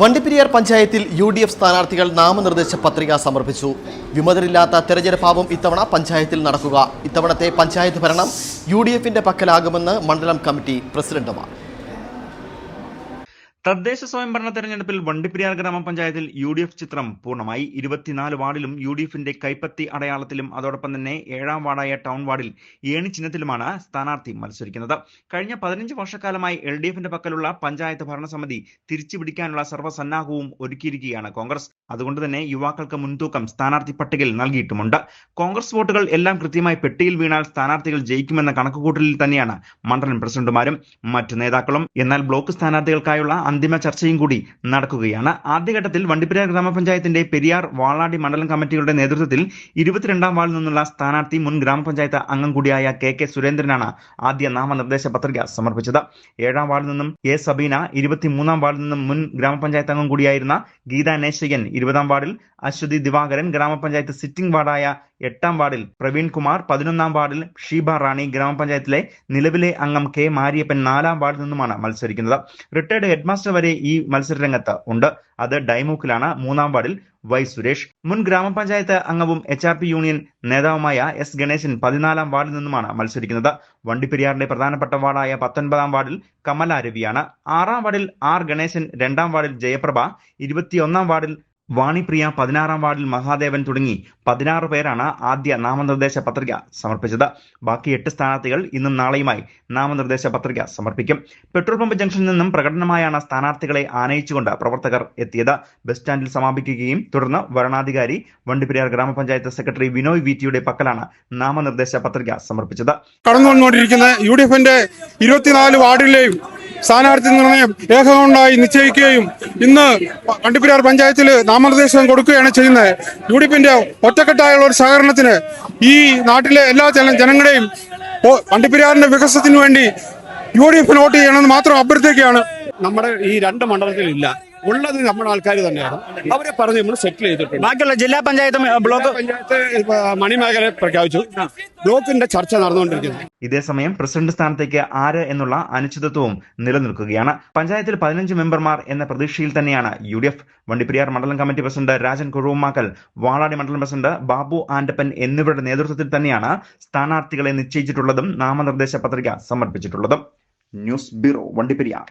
വണ്ടിപ്പെരിയാർ പഞ്ചായത്തിൽ U D F സ്ഥാനാർത്ഥികൾ നാമനിർദ്ദേശ പത്രിക സമർപ്പിച്ചു. വിമതരില്ലാത്ത തെരഞ്ഞെടുപ്പാവും ഇത്തവണ പഞ്ചായത്തിൽ നടക്കുക. ഇത്തവണത്തെ പഞ്ചായത്ത് ഭരണം യു ഡി എഫിന്റെ പക്കലാകുമെന്ന് മണ്ഡലം കമ്മിറ്റി പ്രസിഡന്റുമാർ. തദ്ദേശ സ്വയംഭരണ തെരഞ്ഞെടുപ്പിൽ വണ്ടിപ്പെരിയാർ ഗ്രാമപഞ്ചായത്തിൽ യു ഡി എഫ് ചിത്രം പൂർണമായി. ഇരുപത്തിനാല് വാർഡിലും യു ഡി എഫിന്റെ കൈപ്പത്തി അടയാളത്തിലും അതോടൊപ്പം തന്നെ ഏഴാം വാർഡായ ടൗൺ വാർഡിൽ ഏണി ചിഹ്നത്തിലുമാണ് സ്ഥാനാർത്ഥി മത്സരിക്കുന്നത്. കഴിഞ്ഞ പതിനഞ്ച് വർഷക്കാലമായി എൽ ഡി എഫിന്റെ പക്കലുള്ള പഞ്ചായത്ത് ഭരണസമിതി തിരിച്ചുപിടിക്കാനുള്ള സർവസന്നാഹവും ഒരുക്കിയിരിക്കുകയാണ് കോൺഗ്രസ്. അതുകൊണ്ട് തന്നെ യുവാക്കൾക്ക് മുൻതൂക്കം സ്ഥാനാർത്ഥി പട്ടികയിൽ നൽകിയിട്ടുമുണ്ട്. കോൺഗ്രസ് വോട്ടുകൾ എല്ലാം കൃത്യമായി പെട്ടിയിൽ വീണാൽ സ്ഥാനാർത്ഥികൾ ജയിക്കുമെന്ന കണക്കുകൂട്ടലിൽ തന്നെയാണ് മണ്ഡലം പ്രസിഡന്റുമാരും മറ്റു നേതാക്കളും. എന്നാൽ ബ്ലോക്ക് സ്ഥാനാർത്ഥികൾക്കായുള്ള അന്തിമ ചർച്ചയും കൂടി നടക്കുകയാണ്. ആദ്യഘട്ടത്തിൽ വണ്ടിപ്പെരിയാർ ഗ്രാമപഞ്ചായത്തിന്റെ പെരിയാർ വാളാടി മണ്ഡലം കമ്മിറ്റികളുടെ നേതൃത്വത്തിൽ ഇരുപത്തിരണ്ടാം വാർഡിൽ നിന്നുള്ള സ്ഥാനാർത്ഥി മുൻ ഗ്രാമപഞ്ചായത്ത് അംഗം കൂടിയായ കെ കെ സുരേന്ദ്രനാണ് ആദ്യ നാമനിർദ്ദേശ പത്രിക സമർപ്പിച്ചത്. ഏഴാം വാർഡിൽ നിന്നും എ സബീന ഇരുപത്തിമൂന്നാം വാർഡിൽ നിന്നും മുൻ ഗ്രാമപഞ്ചായത്ത് അംഗം കൂടിയായിരുന്ന ഗീത നേശയ്യൻ ഇരുപതാം വാർഡിൽ അശ്വതി ദിവാകരൻ ഗ്രാമപഞ്ചായത്ത് സിറ്റിംഗ് വാർഡായ എട്ടാം വാർഡിൽ പ്രവീൺ കുമാർ പതിനൊന്നാം വാർഡിൽ ഷീബ റാണി ഗ്രാമപഞ്ചായത്തിലെ നിലവിലെ അംഗം കെ മാരിയപ്പൻ നാലാം വാർഡിൽ നിന്നുമാണ് മത്സരിക്കുന്നത്. റിട്ടയർഡ് ഹെഡ്മാസ്റ്റർ വരെ ഈ മത്സരരംഗത്ത് ഉണ്ട്. അത് ഡൈമൂക്കിലാണ്. മൂന്നാം വാർഡിൽ വൈ സുരേഷ്. മുൻ ഗ്രാമപഞ്ചായത്ത് അംഗവും എച്ച് ആർ പി യൂണിയൻ നേതാവുമായ എസ് ഗണേശൻ പതിനാലാം വാർഡിൽ നിന്നുമാണ് മത്സരിക്കുന്നത്. വണ്ടിപ്പെരിയാറിന്റെ പ്രധാനപ്പെട്ട വാർഡായ പത്തൊൻപതാം വാർഡിൽ കമല രവിയാണ് ആറാം വാർഡിൽ ആർ ഗണേശൻ രണ്ടാം വാർഡിൽ ജയപ്രഭ ഇരുപത്തിയൊന്നാം വാർഡിൽ വാണിപ്രിയ പതിനാറാം വാർഡിൽ മഹാദേവൻ തുടങ്ങി പതിനാറ് പേരാണ് ആദ്യ നാമനിർദ്ദേശ പത്രിക സമർപ്പിച്ചത്. ബാക്കി എട്ട് സ്ഥാനാർത്ഥികൾ ഇന്നും നാളെയുമായി നാമനിർദ്ദേശ പത്രിക സമർപ്പിക്കും. പെട്രോൾ പമ്പ് ജംഗ്ഷനിൽ നിന്നും പ്രകടനമായാണ് സ്ഥാനാർത്ഥികളെ ആനയിച്ചുകൊണ്ട് പ്രവർത്തകർ എത്തിയത്. ബസ് സ്റ്റാൻഡിൽ സമാപിക്കുകയും തുടർന്ന് വരണാധികാരി വണ്ടിപ്പെരിയാർ ഗ്രാമപഞ്ചായത്ത് സെക്രട്ടറി വിനോയ് വിറ്റിയുടെ പക്കലാണ് നാമനിർദ്ദേശ പത്രിക സമർപ്പിച്ചത്. കടന്നു വന്നുകൊണ്ടിരിക്കുന്ന യു ഡി എഫിന്റെ ഇരുപത്തിനാല് വാർഡിലെയും സ്ഥാനാർത്ഥി നിർണയം ഏകകണ്ഠമായി നിശ്ചയിക്കുകയും ഇന്ന് വണ്ടിപ്പെരിയാർ പഞ്ചായത്തിൽ നാമനിർദ്ദേശം കൊടുക്കുകയാണ് ചെയ്യുന്നത്. യു ഡി എഫിന്റെ ഒറ്റക്കെട്ടായുള്ള ഒരു സഹകരണത്തിന് ഈ നാട്ടിലെ എല്ലാ ജന- ജനങ്ങളുടെയും വണ്ടിപ്പെരിയാറിന്റെ വികസനത്തിന് വേണ്ടി യു ഡി എഫിന് വോട്ട് ചെയ്യണമെന്ന് മാത്രം അഭ്യർത്ഥിക്കുകയാണ്. നമ്മുടെ ഈ രണ്ട് മണ്ഡലത്തിലില്ല. ഉള്ളത് നമ്മുടെ ആൾക്കാർ തന്നെയാണ്. അവരെ പറഞ്ഞ് നമ്മൾ സെറ്റിൽ ചെയ്തിട്ടുണ്ട്. ബാക്കിയുള്ള ജില്ലാ പഞ്ചായത്തും ബ്ലോക്ക് പഞ്ചായത്ത് മണിമേഖല പ്രഖ്യാപിച്ചു. ബ്ലോക്കിന്റെ ചർച്ച നടന്നുകൊണ്ടിരിക്കുന്നു. ഇതേസമയം പ്രസിഡന്റ് സ്ഥാനത്തേക്ക് ആര് എന്നുള്ള അനിശ്ചിതത്വവും നിലനിൽക്കുകയാണ്. പഞ്ചായത്തിൽ പതിനഞ്ച് മെമ്പർമാർ എന്ന പ്രതീക്ഷയിൽ തന്നെയാണ് യു ഡി എഫ് വണ്ടിപ്പെരിയാർ മണ്ഡലം കമ്മിറ്റി പ്രസിഡന്റ് രാജൻ കുറുമാക്കൽ വാളാടി മണ്ഡലം പ്രസിഡന്റ് ബാബു ആന്റപ്പൻ എന്നിവരുടെ നേതൃത്വത്തിൽ തന്നെയാണ് സ്ഥാനാർത്ഥികളെ നിശ്ചയിച്ചിട്ടുള്ളതും നാമനിർദ്ദേശ പത്രിക സമർപ്പിച്ചിട്ടുള്ളതും. News bureau Vandiperiyar.